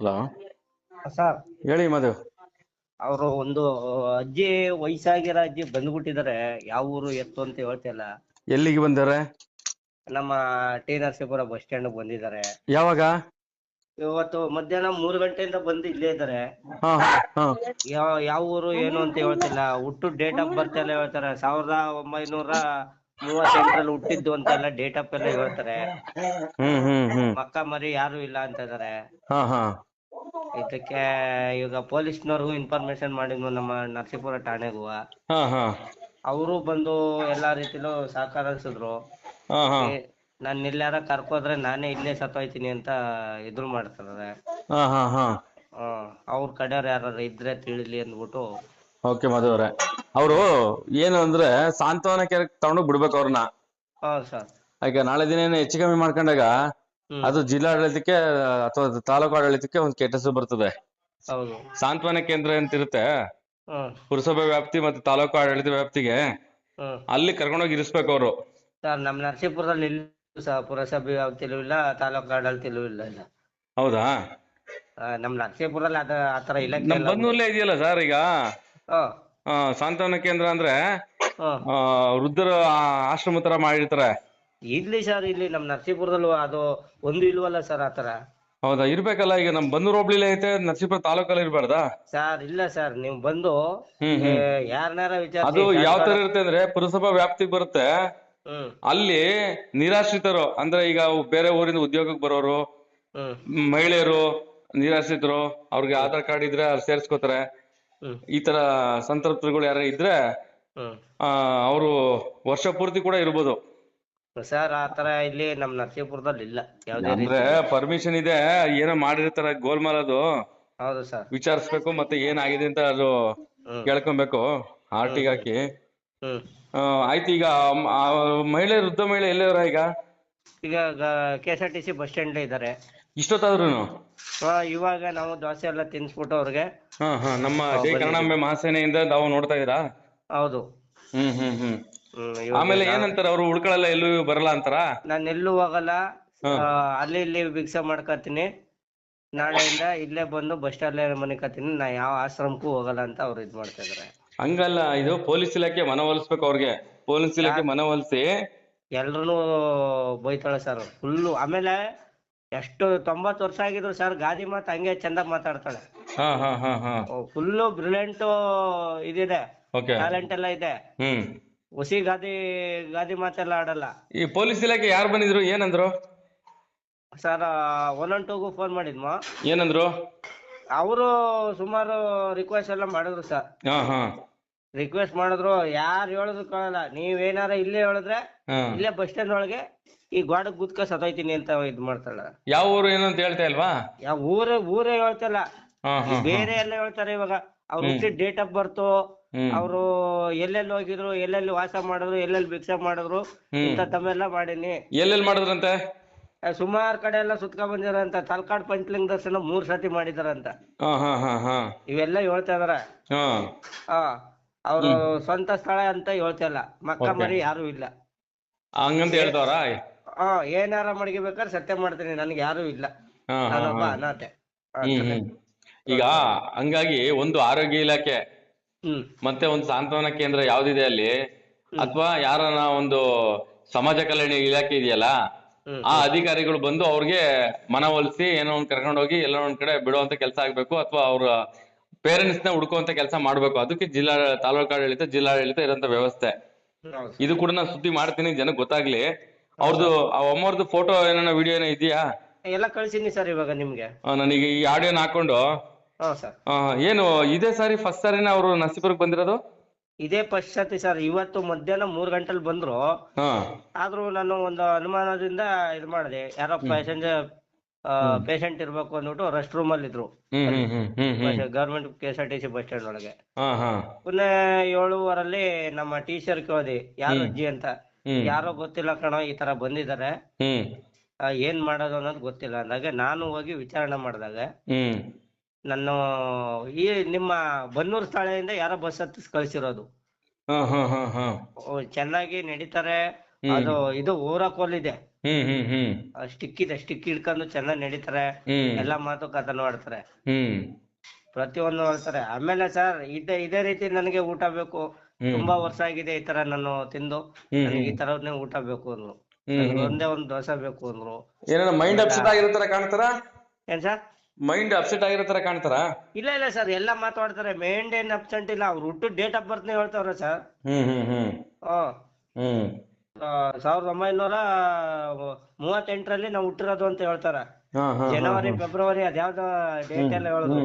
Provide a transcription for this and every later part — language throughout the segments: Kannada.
ಹಲೋ. ಸರ್. ಹೇಳಿ ಮಧು. ಅವರು ಒಂದು ಅಜ್ಜಿ ವಯಸ್ಸಾಗಿರೋ ಅಜ್ಜಿ ಬಂದ್ಬಿಟ್ಟಿದ್ದಾರೆ. ಯಾವ ಊರು ಎತ್ತು ಅಂತ ಹೇಳ್ತಿಲ್ಲ ಎಲ್ಲಿಗೆ ಬಂದಾರೆ? ನಮ್ಮ ಟಿ ನರಸೀಪುರ ಬಸ್ ಸ್ಟ್ಯಾಂಡ್ ಬಂದಿದ್ದಾರೆ. ಯಾವಾಗ? ಇವತ್ತು ಮಧ್ಯಾಹ್ನ ಮೂರು ಗಂಟೆಯಿಂದ ಬಂದು ಇಲ್ಲೇ ಇದ್ದಾರೆ. ಹಾ ಯಾವ ಯಾವ ಊರು ಏನು ಅಂತ ಹೇಳ್ತಿಲ್ಲ ಹುಟ್ಟು ಡೇಟ್ ಆಫ್ ಬರ್ತ್ ಎಲ್ಲ ಹೇಳ್ತಾರೆ. ಸಾವಿರದ ಒಂಬೈನೂರ ಮೂವತ್ತೆಂಟರಲ್ಲಿ ಹುಟ್ಟಿದ್ದು ಅಂತೆಲ್ಲ ಡೇಟ್ ಆಫ್ ಎಲ್ಲ ಹೇಳ್ತಾರೆ. ಹ್ಮ್ ಹ್ಮ್ ಹ್ಮ್. ಮಕ್ಕ ಮರಿ ಯಾರು ಇಲ್ಲ ಅಂತ ಇದಾರೆ ಹಾ ಹಾ. ಇದಕ್ಕೆ ಈಗ ಪೊಲೀಸ್ನವ್ರಿಗೂ ಇನ್ಫಾರ್ಮೇಶನ್ ಮಾಡಿದ್ವು ನಮ್ಮ ನರಸೀಪುರ ಠಾಣೆಗೂ. ಹಾ ಹಾ. ಅವರು ಬಂದು ಎಲ್ಲಾ ರೀತಿಲೂ ಸಹಕರಿಸಿದ್ರು. ಹಾ ಹಾ. ನಾನು ಕರ್ಕೊ ಕರ್ಕೋದ್ರೆ ನಾನೇ ಇಲ್ಲೇ ಸತ್ತೋಯ್ತೀನಿ ಅಂತ ಇದ್ರು ಮಾಡ್ತಾರೆ. ಹಾ ಹಾ ಹಾ. ಹ್ಮ್ ಅವ್ರ ಕಡೆಯವ್ರು ಯಾರು ಇದ್ರೆ ತಿಳಿಲಿ ಅಂದ್ಬಿಟ್ಟು. ಓಕೆ ಮಧು ಅವ್ರೆ ಏನು ಅಂದ್ರೆ ಸಾಂತ್ವನ ಕೆರೆ ತಗೊಂಡು ಬಿಡ್ಬೇಕು ಅವ್ರನ್ನ. ಹೌದು ಸರ್. ಈಗ ನಾಳೆ ದಿನ ಏನು ಹೆಚ್ಚು ಕಮ್ಮಿ ಮಾಡ್ಕೊಂಡಾಗ ಅದು ಜಿಲ್ಲಾಡಳಿತಕ್ಕೆ ಅಥವಾ ತಾಲೂಕು ಆಡಳಿತಕ್ಕೆ ಒಂದು ಕೆಟ್ಟ ಹೆಸರು ಬರ್ತದೆ. ಹೌದು. ಸಾಂತ್ವನ ಕೇಂದ್ರ ಅಂತ ಇರುತ್ತೆ ಪುರಸಭೆ ವ್ಯಾಪ್ತಿ ಮತ್ತೆ ತಾಲೂಕು ಆಡಳಿತ ವ್ಯಾಪ್ತಿಗೆ ಅಲ್ಲಿ ಅಲ್ಲಿ ಕರ್ಕೊಂಡೋಗಿ ಇರಿಸ್ಬೇಕು ಅವರು. ಸರ್ ನಮ್ ನರಸೀಪುರದಲ್ಲಿ ಸಹ ಪುರಸಭೆ ವ್ಯಾಪ್ತಿಲೂ ಇಲ್ಲ ತಾಲೂಕು ಆಡಳಿತ ಇಲ್ಲ ಇಲ್ಲ. ಹೌದಾ? ನಮ್ ನರಸೀಪುರದಲ್ಲಿ ಅದ ಆತರ ಇಲಾಖೆ ನಮ್ ಇದೆಯಲ್ಲ ಸರ್ ಈಗ? ಆ, ಸಾಂತ್ವನ ಕೇಂದ್ರ ಅಂದ್ರೆ ವೃದ್ಧರು ಆ, ವೃದ್ಧರ ಆಶ್ರಮ ತರ ಮಾಡಿರ್ತಾರೆ. ಇಲ್ಲಿ ಸರ್ ಇಲ್ಲಿ ನಮ್ ನರಸೀಪುರದಲ್ಲೂ ಅದು ಒಂದು ಇಲ್ವಲ್ಲ ಸರ್ ಆತರ ಹೌದಾ ಇರ್ಬೇಕಲ್ಲ ಈಗ ನಮ್ ಬಂದೂರ್ ಹೋಬ್ಳಿಲೇ ಐತೆ ನರಸೀಪುರ ತಾಲೂಕಲ್ಲಿ ಇರ್ಬಾರ್ದಾ? ಸರ್ ಇಲ್ಲ ಸರ್ ನೀವು ಬಂದು ಹ್ಮ್ ವಿಚಾರ ಯಾರನ್ನಾರ ಅದು ಯಾವ ತರ ಇರುತ್ತೆ ಅಂದ್ರೆ ಪುರಸಭಾ ವ್ಯಾಪ್ತಿ ಬರುತ್ತೆ ಹ್ಮ್. ಅಲ್ಲಿ ನಿರಾಶ್ರಿತರು ಅಂದ್ರೆ ಈಗ ಬೇರೆ ಊರಿಂದ ಉದ್ಯೋಗಕ್ಕೆ ಬರೋರು ಹ್ಮ್. ಮಹಿಳೆಯರು ನಿರಾಶ್ರಿತರು ಅವ್ರಿಗೆ ಆಧಾರ್ ಕಾರ್ಡ್ ಇದ್ರೆ ಅವ್ರು ಸೇರ್ಸ್ಕೊತಾರೆ. ಹ್ಮ್. ಈ ತರ ಸಂತೃಪ್ತರುಗಳು ಯಾರ ಇದ್ರೆ ಹ್ಮ್. ಅವರು ವರ್ಷ ಪೂರ್ತಿ ಕೂಡ ಇರ್ಬೋದು. ಸರ್ ಆತರ ಇಲ್ಲಿ ನಮ್ ನರಸೀಪುರದಲ್ಲಿ ಇಲ್ಲ. ಯಾವ್ದೇ ರೀತಿ ಅಂದ್ರೆ ಪರ್ಮಿಷನ್ ಇದೆ ಏನೋ ಮಾಡಿರ್ತಾರ ಗೋಲ್ಮಾಲ್ ಅದು. ಹೌದು ಸರ್. ವಿಚಾರಿಸ್ಬೇಕು ಮತ್ತೆ ಏನಾಗಿದೆ ಅಂತ ಅದು ಹ್ಮ್. ಕೇಳ್ಕೊಬೇಕು ಆರ್ಟಿಗೆ ಹಾಕಿ. ಹ್ಮ್. ಆ, ಆಯ್ತು ಈಗ ಮ್- ಆ ಮಹಿಳೆ ವೃದ್ಧ ಮಹಿಳೆ ಎಲ್ಲವ್ರ ಈಗ? ಈಗ K S R T C bus stand ಇದಾರೆ. ಇಷ್ಟೊತ್ತಾದ್ರೂನು? ಇವಾಗ ನಾವು ದೋಸೆ ಎಲ್ಲ ತಿನ್ಸ್ಬಿಟ್ಟು ಅವ್ರಿಗೆ ಹಾ ಹಾ ನಮ್ಮ ಜೈ ಕನ್ನಡಾಂಬೆ ಮಹಾಸೇನೆಯಿಂದ ನಾವು ನೋಡ್ತಾ ಇದೀರಾ ಹೌದು. ಹ್ಮ್ ಹ್ಮ್ ಹ್ಮ್. ಆಮೇಲೆ ಏನಂತಾರ ಅವ್ರು ಉಳ್ಕೊಳಲ್ಲ ಎಲ್ಲೂ ಬರಲ್ಲ ಅಂತಾರ? ನಾನು ಎಲ್ಲೂ ಹೋಗಲ್ಲ. ಆ, ಅಲ್ಲಿ ಇಲ್ಲಿ ಭಿಕ್ಷೆ ಮಾಡ್ಕೊತೀನಿ. ನಾಳೆಯಿಂದ ಇಲ್ಲೇ ಬಂದು ಬಸ್ ಸ್ಟ್ಯಾಂಡ್ ಮನಿಕತೀನಿ ನಾ ಯಾವ ಆಶ್ರಮಕ್ಕೂ ಹೋಗಲ್ಲ ಅಂತ ಅವ್ರು ಇದ್ ಮಾಡ್ತಾ ಇದಾರೆ. ಹಂಗಲ್ಲ ಇದು ಪೊಲೀಸ್ ಇಲಾಖೆ ಮನವೊಲಿಸ್ಬೇಕು ಅವ್ರಿಗೆ. ಪೊಲೀಸ್ ಇಲಾಖೆ ಮನವೊಲಿಸಿ ಎಲ್ರು ಬೈತಾಳೆ ಸರ್ ಫುಲ್ಲು ಆಮೇಲೆ ಎಷ್ಟು ತೊಂಬತ್ತು ವರ್ಷ ಆಗಿದ್ರು ಸರ್ ಗಾದಿ ಮಾತು ಹಂಗೆ ಚಂದ ಮಾತಾಡ್ತಾಳೆ. ಹಾ ಹಾ ಹಾ ಹಾ. ಫುಲ್ಲು ಬ್ರಿಲಿಯಂಟ್ ಇದಿದೆ. ಓಕೆ ಟ್ಯಾಲೆಂಟ್ ಎಲ್ಲ ಇದೆ. ಹ್ಮ್. ಹುಸಿ ಗಾದಿ ಗಾದಿ ಮಾತೆಲ್ಲ ಆಡಲ್ಲ. ಈ ಪೊಲೀಸ್ ಇಲಾಖೆ ಯಾರು ಬಂದಿದ್ರು ಏನಂದ್ರು? ಸರ್ ಒನ್ ಒನ್ ಟೂಗೂ ಫೋನ್ ಮಾಡಿದ್ಮ. ಏನಂದ್ರು? ಅವರು ಸುಮಾರು ರಿಕ್ವೆಸ್ಟ್ ಎಲ್ಲ ಮಾಡಿದ್ರು ಸರ್. ಹಾ ಹಾ. ರಿಕ್ವೆಸ್ಟ್ ಮಾಡಿದ್ರು ಯಾರು ಹೇಳಿದ್ರು ಕೇಳಲ್ಲ. ನೀವೇನಾರ ಇಲ್ಲೇ ಹೇಳಿದ್ರೆ ಹಾ. ಇಲ್ಲೇ ಬಸ್ ಸ್ಟ್ಯಾಂಡ್ ಒಳಗೆ ಈ ಗೋಡಕ್ ಗುದ್ಕ ಸತೋಯ್ತೀನಿ ಅಂತ ಇದ್ ಮಾಡ್ತಾಳ. ಯಾವ ಊರು ಏನು ಅಂತ ಹೇಳ್ತಾ ಇಲ್ವಾ? ಯಾವ ಊರೇ ಊರೇ ಹೇಳ್ತಲ್ಲ. ಹಾ ಹಾ ಬೇರೆ ಎಲ್ಲ ಹೇಳ್ತಾರೆ ಇವಾಗ. ಅವ್ರ ಹುಟ್ಟಿದ ಡೇಟ್ ಆಫ್ ಬರ್ತು ಹ್ಮ್. ಅವರು ಎಲ್ಲೆಲ್ಲಿ ಹೋಗಿದ್ರು ಎಲ್ಲೆಲ್ಲಿ ವಾಸ ಮಾಡಿದ್ರು ಎಲ್ಲೆಲ್ಲಿ ಭಿಕ್ಷೆ ಮಾಡಿದ್ರು ಹ್ಮ್. ಇಂಥ ತಮ್ಮೆಲ್ಲ ಮಾಡೀನಿ. ಎಲ್ಲೆಲ್ಲಿ ಮಾಡಿದ್ರಂತೆ? ಸುಮಾರು ಕಡೆ ಎಲ್ಲ ಸುತ್ಕ ಬಂದಿರಂತ ತಲಕಾಡ್ ಪಂಚಲಿಂಗ ದರ್ಶನ ಮೂರ್ ಸತಿ ಮಾಡಿದಾರಂತ. ಹಾ ಹಾ ಹಾ ಹಾ. ಇವೆಲ್ಲ ಹೇಳ್ತಾ ಇದಾರ. ಹಾ. ಆ ಅವ್ರು ಸ್ವಂತ ಸ್ಥಳ ಅಂತ ಹೇಳ್ತಿಲ್ಲ ಮಕ್ಕ ಮರಿ ಯಾರು ಇಲ್ಲ. ಹಂಗಂತ ಹೇಳ್ತಾವ್ರ ಆ ಏನಾರ ಮಡಗಿಬೇಕಾದ್ರೆ ಸತ್ಯ ಮಾಡ್ತೀನಿ. ನನ್ಗೆ ಯಾರು ಇಲ್ಲ. ಹಾ ಹಾ ನಾನೊಬ್ಬ ಅನಾಥೆ. ಆ, ಹ್ಮ್ ಹ್ಮ್. ಈಗ ಹಂಗಾಗಿ ಒಂದು ಆರೋಗ್ಯ ಇಲಾಖೆ ಹ್ಮ್. ಮತ್ತೆ ಒಂದು ಸಾಂತ್ವನ ಕೇಂದ್ರ ಯಾವ್ದಿದೆ ಅಲ್ಲಿ? ಅಥವಾ ಯಾರನ ಒಂದು ಸಮಾಜ ಕಲ್ಯಾಣ ಇಲಾಖೆ ಇದೆಯಲ್ಲ? ಹ್ಮ್. ಆ ಅಧಿಕಾರಿಗಳು ಬಂದು ಅವ್ರಿಗೆ ಮನವೊಲಿಸಿ ಏನೋ ಒಂದ್ ಕರ್ಕೊಂಡು ಹೋಗಿ ಎಲ್ಲ ಒಂದ್ ಕಡೆ ಬಿಡುವಂತ ಕೆಲಸ ಆಗ್ಬೇಕು ಅಥವಾ ಅವ್ರ ಪೇರೆಂಟ್ಸ್ನ ಹುಡುಕುವಂತ ಕೆಲಸ ಮಾಡ್ಬೇಕು. ಅದಕ್ಕೆ ಜಿಲ್ಲಾ ತಾಲೂಕು ಆಡಳಿತ ಜಿಲ್ಲಾಡಳಿತ ಇರೋಂತ ವ್ಯವಸ್ಥೆ. ಹೌದು. ಇದು ಕೂಡ ನಾನು ಸುದ್ದಿ ಮಾಡ್ತೀನಿ ಜನಕ್ಕೆ ಗೊತ್ತಾಗ್ಲಿ. ಅವ್ರದ್ದು ಆ ಅಮ್ಮವ್ರದ್ದು ಫೋಟೋ ಏನೋ ವಿಡಿಯೋ ಏನೋ ಇದೆಯಾ? ಎಲ್ಲ ಕಳ್ಸಿನಿ ಸರ್ ಇವಾಗ ನಿಮ್ಗೆ. ಆ, ನನಗೆ ಈ ಆಡಿಯೋನ ಹಾಕೊಂಡು ಹಾ ಸರ್. ಏನು ಇದೇ ಸಾರಿ ಫಸ್ಟ್ ಸಾರಿನ ಅವರು ನರಸೀಪುರಕ್ಕೆ ಬಂದಿರೋದು? ಇದೇ ಫಸ್ಟ್ ಸತಿ ಸರ್ ಇವತ್ತು ಮಧ್ಯಾಹ್ನ ಮೂರ್ ಗಂಟೆಲಿ ಬಂದ್ರು. ಹಾ. ಆದ್ರೂ ನಾನು ಒಂದು ಅನುಮಾನದಿಂದ ಇದು ಮಾಡಿದೆ. ಯಾರೋ ಪ್ಯಾಸೆಂಜರ್ ಪೇಷಂಟ್ ಇರ್ಬೇಕು ಅಂದ್ಬಿಟ್ಟು ರೆಸ್ಟ್ ರೂಮ್ ಅಲ್ಲಿ ಇದ್ರು ಹ್ಮ್ ಹ್ಮ್ ಹ್ಮ್ ಹ್ಮ್ ಹ್ಮ್. Government K S R T C bus stand ಒಳಗೆ. ಹಾ ಹಾ. ಪುನಃ ಏಳುವರಲ್ಲಿ ನಮ್ಮ ಟೀಚರ್ ಕೇಳಿದೆ ಯಾರು ಅಜ್ಜಿ ಅಂತ? ಹ್ಮ್. ಯಾರೋ ಗೊತ್ತಿಲ್ಲ ಕಣೋ ಈ ತರ ಬಂದಿದ್ದಾರೆ ಹ್ಮ್. ಆ, ಏನ್ ಮಾಡೋದು ಅನ್ನೋದು ಗೊತ್ತಿಲ್ಲ. ಅಂದಾಗ ನಾನು ಹೋಗಿ ವಿಚಾರಣೆ ಮಾಡಿದಾಗ ಹ್ಮ್. ನಾನು ಈ ನಿಮ್ಮ ಬನ್ನೂರು ಸ್ಥಳದಿಂದ ಯಾರೋ ಬಸ್ ಹತ್ತಿಸ್ ಕಳ್ಸಿರೋದು. ಓ, ಚೆನ್ನಾಗಿ ನಡೀತಾರೆ. ಅದು ಇದು ಊರ ಕೋಲಿದೆ ಹ್ಮ್ ಹ್ಮ್ ಹ್ಮ್. ಸ್ಟಿಕ್ ಇದೆ ಸ್ಟಿಕ್ ಹಿಡ್ಕೊಂಡು ಚೆನ್ನಾಗಿ ನಡೀತಾರೆ. ಹ್ಮ್. ಎಲ್ಲಾ ಮಾತುಕತೆನೂ ಆಡ್ತಾರೆ ಹ್ಮ್. ಪ್ರತಿಯೊಂದು ಹೇಳ್ತಾರೆ ಆಮೇಲೆ ಸರ್ ಇದೆ ಇದೇ ರೀತಿ ನನಗೆ ಊಟ ಬೇಕು. ಹ್ಮ್. ತುಂಬಾ ವರ್ಷ ಆಗಿದೆ ಈ ತರ ನಾನು ತಿಂದು. ಹ್ಮ್, ನನಗೆ ಈ ತರನೇ ಊಟ ಬೇಕು ಅಂದ್ರು. ಹ್ಮ್, ನನಗೆ ಒಂದೇ ಒಂದು ದೋಸೆ ಬೇಕು ಅಂದ್ರು. ಏನೋ ಮೈಂಡ್ ಅಪ್ಸೆಟ್ ಆಗಿರೋ ತರ ಕಾಣ್ತಾರ? ಏನ್ ಸರ್? ಮೈಂಡ್ ಅಪ್ಸೆಟ್ ಆಗಿರೋ ತರ ಕಾಣ್ತಾರ? ಇಲ್ಲ ಇಲ್ಲ ಸರ್ ಎಲ್ಲ ಮಾತಾಡ್ತಾರೆ. ಮೈಂಡ್ ಏನ್ ಅಬ್ಸೆಂಟ್ ಇಲ್ಲ. ಅವ್ರು ಹುಟ್ಟು ಡೇಟ್ ಆಫ್ ಬರ್ತ್ ಹೇಳ್ತಾವ್ರೆ ಸರ್ ಹ್ಮ್ ಹ್ಮ್ ಹ್ಮ್. ಸಾವಿರದ ಒಂಬೈನೂರ ಮೂವತ್ತೆಂಟರಲ್ಲಿ ನಾವು ಹುಟ್ಟಿರೋದು ಅಂತ ಹೇಳ್ತಾರ. ಜನವರಿ ಫೆಬ್ರವರಿ ಅದ್ಯಾವ್ದೋ ಡೇಟ್ ಎಲ್ಲ ಹೇಳುದು.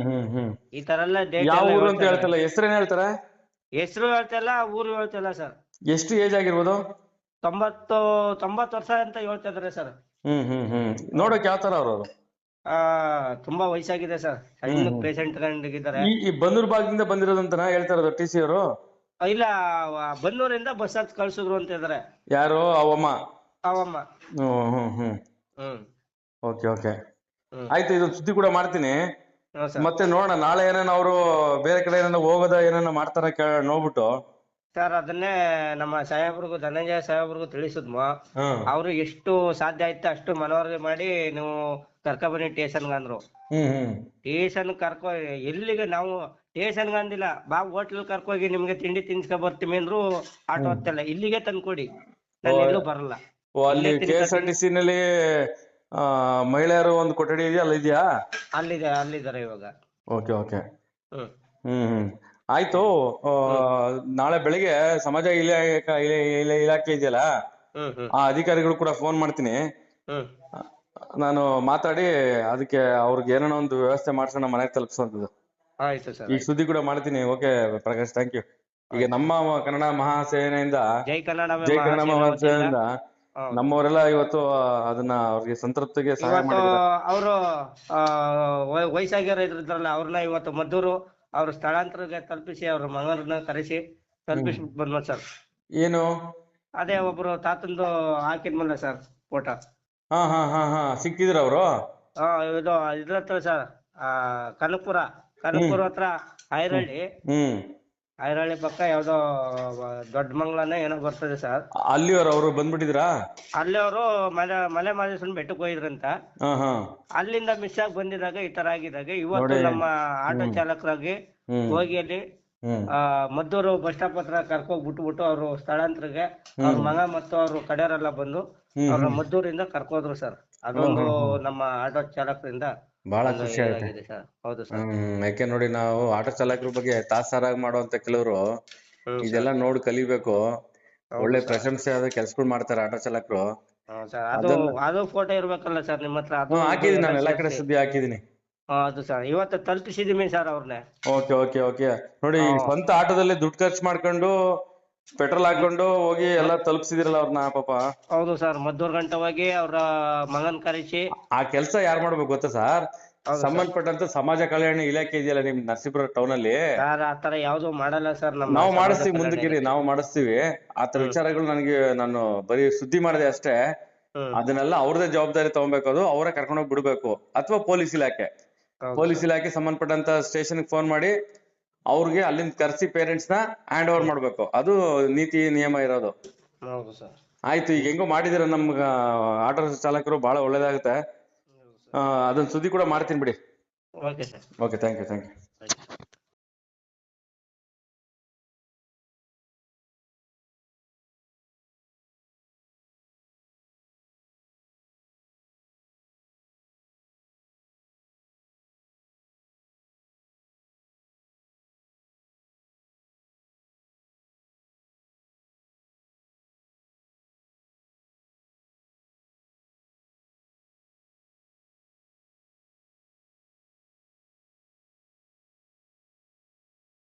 ಈ ತರ ಎಲ್ಲ ಡೇಟ್ ಯಾವ ಊರು ಅಂತ. ಹೇಳ್ತಲ್ಲ? ಹೆಸರೇನ್ ಹೇಳ್ತಾರ? ಹೆಸರು ಹೇಳ್ತಿಲ್ಲ ಊರು ಹೇಳ್ತಿಲ್ಲ ಸರ್ ಎಷ್ಟು ಏಜ್ ಆಗಿರ್ಬೋದು? ತೊಂಬತ್ತು ತೊಂಬತ್ತು ವರ್ಷ ಅಂತ ಹೇಳ್ತಾ ಇದಾರೆ ಸರ್ ಹ್ಮ್ ಹ್ಮ್ ಹ್ಮ್. ನೋಡಕ್ ಯಾವ ತರ ಅವ್ರು? ಆ ತುಂಬಾ ವಯಸ್ಸಾಗಿದೆ ಸರ್. ಸಣ್ಣ ಪೇಷಂಟ್ ಕಂಡಿದ್ದಾರೆ. ಈ ಬನ್ನೂರು ಭಾಗದಿಂದ ಬಂದಿರೋದಂತನ ಹೇಳ್ತಾ ಇರೋದು ಟಿ ಸಿ ಅವರು? ಇಲ್ಲ ಬಂದೂರಿಂದ ಬನ್ನೂರಿಂದ ಬಸ್ ಹತ್ ಕಳ್ಸಿದ್ರು ಅಂತ ಇದಾರೆ. ಯಾರು? ಅವಮ್ಮ? ಅವಮ್ಮ. ಹ್ಮ್ ಹ್ಮ್ ಹ್ಮ್. ಹ್ಮ್. Okay okay. ಆಯ್ತು ಇದು ಸುದ್ದಿ ಕೂಡ ಮಾಡ್ತೀನಿ. ಮತ್ತೆ ನೋಡೋಣ ನಾಳೆ ಏನೇನ ಅವರು ಬೇರೆ ಕಡೆ ಏನಾನ ಹೋಗೋದ ಏನೇನ ಮಾಡ್ತಾರ ನೋಡ್ಬಿಟ್ಟು. ಸರ್ ಅದನ್ನೇ ನಮ್ಮ ಸಾಹೇಬ್ರಿಗೂ ಧನಂಜಯ ಸಾಹೇಬ್ರಿಗೂ ತಿಳಿಸಿದ್ಮ. ಅವ್ರು ಅವರು ಎಷ್ಟು ಸಾಧ್ಯ ಆಯ್ತು ಅಷ್ಟು ಮನವರಿಕೆ ಮಾಡಿ ನೀವು ಕರ್ಕೊ ಬನ್ನಿ ಟೇಷನ್ ಕರ್ಕೊ ಎಲ್ಲಿಗೆ ನಾವು ಟೇಷನ್ ಅಂದಿಲ್ಲ ಬಾ ಹೋಟ್ಲ್ ಕರ್ಕೋಗಿ ನಿಮ್ಗೆ ತಿಂಡಿ ತಿನ್ಸ್ಕೊ ಬರ್ತೀನಿ ಅಂದ್ರು ಆಟೋ ಹತ್ತಲ್ಲ ಇಲ್ಲಿಗೆ ತಂದ್ಕೊಡಿ. ನಾನು ಎಲ್ಲೂ ಬರಲ್ಲ. ಓ ಅಲ್ಲಿ K S R T C ನಲ್ಲಿ ಆ, ಮಹಿಳೆಯರು ಒಂದು ಕೊಠಡಿ ಇದೆಯಾ ಅಲ್ಲಿ ಇದೆಯಾ? ಅಲ್ಲಿದೆ ಅಲ್ಲಿದ್ದಾರೆ ಇವಾಗ. Okay okay. ಹ್ಮ್. ಹ್ಮ್ ಹ್ಮ್. ಆಯ್ತು ಆ, ನಾಳೆ ಬೆಳಿಗ್ಗೆ ಸಮಾಜ ಇಲಾಖೆ ಇಲ- ಇಲಾಖೆ ಇದೆಯಲ್ಲ ಹ್ಮ್ ಹ್ಮ್. ಆ ಅಧಿಕಾರಿಗಳು ಕೂಡ ಫೋನ್ ಮಾಡ್ತೀನಿ. ಹ್ಮ್. ನಾನು ಮಾತಾಡಿ ಅದಕ್ಕೆ ಅವ್ರಿಗೆ ಏನೋ ಒಂದು ವ್ಯವಸ್ಥೆ ಮಾಡ್ಸೋಣ ಮನೆಗೆ ತಲುಪಿಸುವಂತದ್ದು ಆಯ್ತು ಸರ್ ಈಗ ಸುದ್ದಿ ಕೂಡ ಮಾಡ್ತೀನಿ. ಓಕೆ ಪ್ರಕಾಶ್ ಥ್ಯಾಂಕ್ ಯು ಈಗ ನಮ್ಮ ಕನ್ನಡ ಮಹಾಸೇನೆಯಿಂದ ಜೈ ಕನ್ನಡ ಜೈ ಕನ್ನಡ ಮಹಾಸೇನೆಯಿಂದ ನಮ್ಮವರೆಲ್ಲ ಇವತ್ತು ಅದನ್ನ ಅವ್ರಿಗೆ ಸಂತೃಪ್ತಿಗೆ ಸಹಾಯ ಮಾಡಿದ್ದಾರೆ. ಅವರು ವಯಸ್ಸಾಗಿರೋ ಇದ್ರಲ್ಲ ಅವ್ರನ್ನ ಇವತ್ತು ಮದ್ದೂರು ಅವ್ರ ಸ್ಥಳಾಂತರಕ್ಕೆ ತಲುಪಿಸಿ ಅವ್ರ ಮಗನನ್ನ ಕರೆಸಿ ತಲುಪಿಸಿ ಬಂದ್ಮ ಸರ್. ಏನು? ಅದೇ ಒಬ್ರು ತಾತಂದು ಹಾಕಿದ್ಮಲ್ಲ ಸರ್ ಫೋಟೋ. ಹಾ ಹಾ ಹಾ ಹಾ. ಸಿಕ್ಕಿದ್ರ ಅವರು? ಹಾ ಇದು ಇದ್ರ ಹತ್ರ ಸರ್ ಆ ಕನಕಪುರ. ಕನಕಪುರ ಹತ್ರ ಐರಳ್ಳಿ. ಹ್ಮ್ ಐರಳ್ಳಿ ಪಕ್ಕ ಯಾವ್ದೋ ದೊಡ್ಡ ಮಂಗ್ಳನ ಏನೋ ಬರ್ತದೆ ಸರ್. ಅಲ್ಲಿಯವ್ರು ಅವರು ಬಂದ್ಬಿಟ್ಟಿದ್ರಾ? ಅಲ್ಲಿ ಅವರು ಮಲೆ ಮಲೆ ಮಾದೇಶ್ವರನ ಬೆಟ್ಟಕ್ಕೆ ಹೋಗಿದ್ರಂತ. ಹಾ ಹಾ. ಅಲ್ಲಿಂದ ಮಿಸ್ ಆಗಿ ಬಂದಿದಾಗ ಈ ತರ ಆಗಿದಾಗ ಇವತ್ತು ನಮ್ಮ ಆಟೋ ಚಾಲಕರಾಗಿ ಹ್ಮ್. ಹೋಗಿ ಅಲ್ಲಿ ಹ್ಮ್. ಆ ಮದ್ದೂರು ಬಸ್ ಸ್ಟಾಪ್ ಹತ್ರ ಕರ್ಕೊಂಡ್ ಬಿಟ್ಬಿಟ್ಟು ಅವರು ಸ್ಥಳಾಂತರಕ್ಕೆ ಅವ್ರ ಮಗ ಮತ್ತು ಅವ್ರ ಕಡೆಯವರೆಲ್ಲ ಬಂದು ಅವ್ರ ಮದ್ದೂರಿಂದ ಕರ್ಕೋದ್ರು ಸರ್. ಅದೊಂದು ನಮ್ಮ ಆಟೋ ಚಾಲಕರಿಂದ ಬಹಳ ಖುಷಿ ಆಗುತ್ತೆ. ಇದಾಗಿದೆ ಸರ್. ಹೌದು ಸರ್. ಹ್ಮ್ ಯಾಕೆ ನೋಡಿ ನಾವು ಆಟೋ ಚಾಲಕರ ಬಗ್ಗೆ ತಾಸಾರಾಗಿ ಮಾಡುವಂತ ಕೆಲವರು ಇದೆಲ್ಲ ನೋಡಿ ಕಲಿಬೇಕು. ಒಳ್ಳೆ ಪ್ರಶಂಸೆ ಆದ ಕೆಲ್ಸಗಳು ಮಾಡ್ತಾರೆ ಆಟೋ ಚಾಲಕರು. ಸರ್. ಅದು ಅದು ಫೋಟೋ ಇರ್ಬೇಕಲ್ಲ ಸರ್ ನಿಮ್ಮ ಹತ್ರ? ಅದು ಹ್ಮ್ ಹಾಕಿದೀನಿ ನಾನು. ಎಲ್ಲಾ ಕಡೆ ಸುದ್ದಿ ಹಾಕಿದೀನಿ. ಹಾ, ಅದು ಸರ್. ಇವತ್ತು ತಲುಪಿಸಿದೀವಿ ಸರ್ ಅವ್ರನ್ನೇ ಓಕೆ ಓಕೆ ಓಕೆ. ನೋಡಿ ಸ್ವಂತ ಆಟೋದಲ್ಲಿ ದುಡ್ಡು ಖರ್ಚು ಮಾಡ್ಕೊಂಡು ಪೆಟ್ರೋಲ್ ಹಾಕೊಂಡು ಹೋಗಿ ಎಲ್ಲ ತಲುಪಿಸಿದಿರಲ್ಲ ಅವ್ರನ್ನ ಪಾಪ. ಹೌದು ಸರ್ ಮದ್ದೂರ್ ಗಂಟೆ ಹೋಗಿ ಅವ್ರ ಮಗನ್ ಕರೆಸಿ. ಆ ಕೆಲಸ ಯಾರು ಮಾಡ್ಬೇಕು ಗೊತ್ತಾ ಸರ್? ಸಂಬಂಧಪಟ್ಟಂತ ಸಮಾಜ ಕಲ್ಯಾಣ ಇಲಾಖೆ ಇದೆಯಲ್ಲ ನಿಮ್ ನರಸೀಪುರ ಟೌನ್ ಅಲ್ಲಿ? ಸರ್ ಆತರ ಯಾವ್ದು ಮಾಡಲ್ಲ ಸರ್ ನಮ್ಮ ನಾವು ಮಾಡಿಸ್ತೀವಿ ಮುಂದಕ್ಕಿರಿ ನಾವು ಮಾಡಿಸ್ತೀವಿ. ಆತರ ವಿಚಾರಗಳು ನನಗೆ ನಾನು ಬರೀ ಸುದ್ದಿ ಮಾಡಿದೆ ಅಷ್ಟೇ. ಅದನ್ನೆಲ್ಲ ಅವ್ರದೇ ಜವಾಬ್ದಾರಿ ತಗೊಬೇಕು ಅದು ಅವರೇ ಕರ್ಕೊಂಡೋಗಿ ಬಿಡ್ಬೇಕು. ಅಥವಾ ಪೊಲೀಸ್ ಇಲಾಖೆ. ಪೊಲೀಸ್ ಇಲಾಖೆ ಸಂಬಂಧಪಟ್ಟಂತ ಸ್ಟೇಷನ್ ಫೋನ್ ಮಾಡಿ ಅವ್ರಿಗೆ ಅಲ್ಲಿಂದ ಕರೆಸಿ ಪೇರೆಂಟ್ಸ್ನ ಹ್ಯಾಂಡ್ ಓವರ್ ಮಾಡ್ಬೇಕು. ಅದು ನೀತಿ ನಿಯಮ ಇರೋದು. ಹೌದು ಸರ್. ಆಯ್ತು ಈಗ ಹೆಂಗೋ ಮಾಡಿದಿರ ನಮ್ಗ ಆಟೋ ಚಾಲಕರು ಬಹಳ ಒಳ್ಳೇದಾಗುತ್ತೆ. ಆ, ಅದನ್ನ ಸುದ್ದಿ ಕೂಡ ಮಾಡ್ತೀನಿ ಬಿಡಿ. Okay sir. Okay thank you thank you